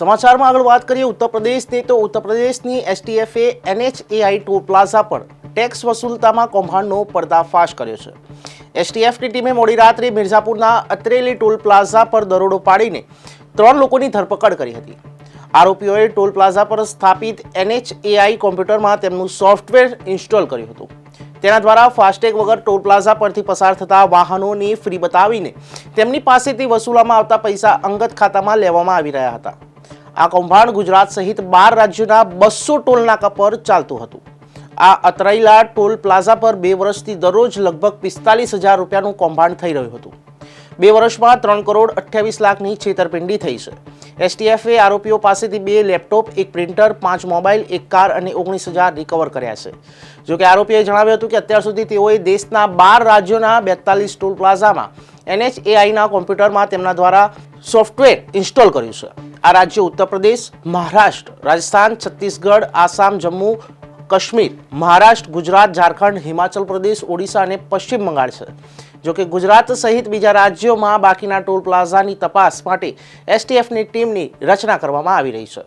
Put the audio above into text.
સમાચારમાં આગળ વાત કરીએ ઉત્તર પ્રદેશની તો ઉત્તર પ્રદેશની એસટીએફએ એનએચએઆઈ ટોલ પ્લાઝા પર ટેક્સ વસૂલતામાં કૌભાંડનો પર્દાફાશ કર્યો છે. એસટીએફની ટીમે મોડી રાત્રે મિર્ઝાપુરના અત્રેલી ટોલ પ્લાઝા પર દરોડો પાડીને ત્રણ લોકોની ધરપકડ કરી હતી. આરોપીઓએ ટોલ પ્લાઝા પર સ્થાપિત એનએચએઆઈ કોમ્પ્યુટરમાં તેમનું સોફ્ટવેર ઇન્સ્ટોલ કર્યું હતું. તેના દ્વારા ફાસ્ટેગ વગર ટોલ પ્લાઝા પરથી પસાર થતા વાહનોની ફ્રી બતાવીને તેમની પાસેથી વસૂલવામાં આવતા પૈસા અંગત ખાતામાં લેવામાં આવી રહ્યા હતા. આ કૌભાંડ ગુજરાત સહિત બાર રાજ્યોના બસો ટોલ નાકા પર ચાલતું હતું. આ અતરાઈલા ટોલ પ્લાઝા પર બે વર્ષથી દરરોજ લગભગ પિસ્તાલીસ હજાર રૂપિયાનું કૌભાંડ થઈ રહ્યું હતું. બે વર્ષમાં ત્રણ કરોડ અઠ્યાવીસ લાખની છેતરપિંડી થઈ છે. એસટીએફએ આરોપીઓ પાસેથી બે લેપટોપ, એક પ્રિન્ટર, પાંચ મોબાઈલ, એક કાર અને ઓગણીસ હજાર રિકવર કર્યા છે. જોકે આરોપીએ જણાવ્યું હતું કે અત્યાર સુધી તેઓએ દેશના બાર રાજ્યોના બેતાલીસ ટોલ પ્લાઝામાં એનએચએઆઈના કોમ્પ્યુટરમાં તેમના દ્વારા સોફ્ટવેર ઇન્સ્ટોલ કર્યું છે. આ રાજ્યો ઉત્તર પ્રદેશ, મહારાષ્ટ્ર, રાજસ્થાન, છત્તીસગઢ, આસામ, જમ્મુ, કાશ્મીર, મહારાષ્ટ્ર, ગુજરાત, ઝારખંડ, હિમાચલ પ્રદેશ, ઓડિશા અને પશ્ચિમ બંગાળ છે. જોકે ગુજરાત સહિત બીજા રાજ્યોમાં બાકીના ટોલ પ્લાઝાની તપાસ માટે એસટીએફની ટીમની રચના કરવામાં આવી રહી છે.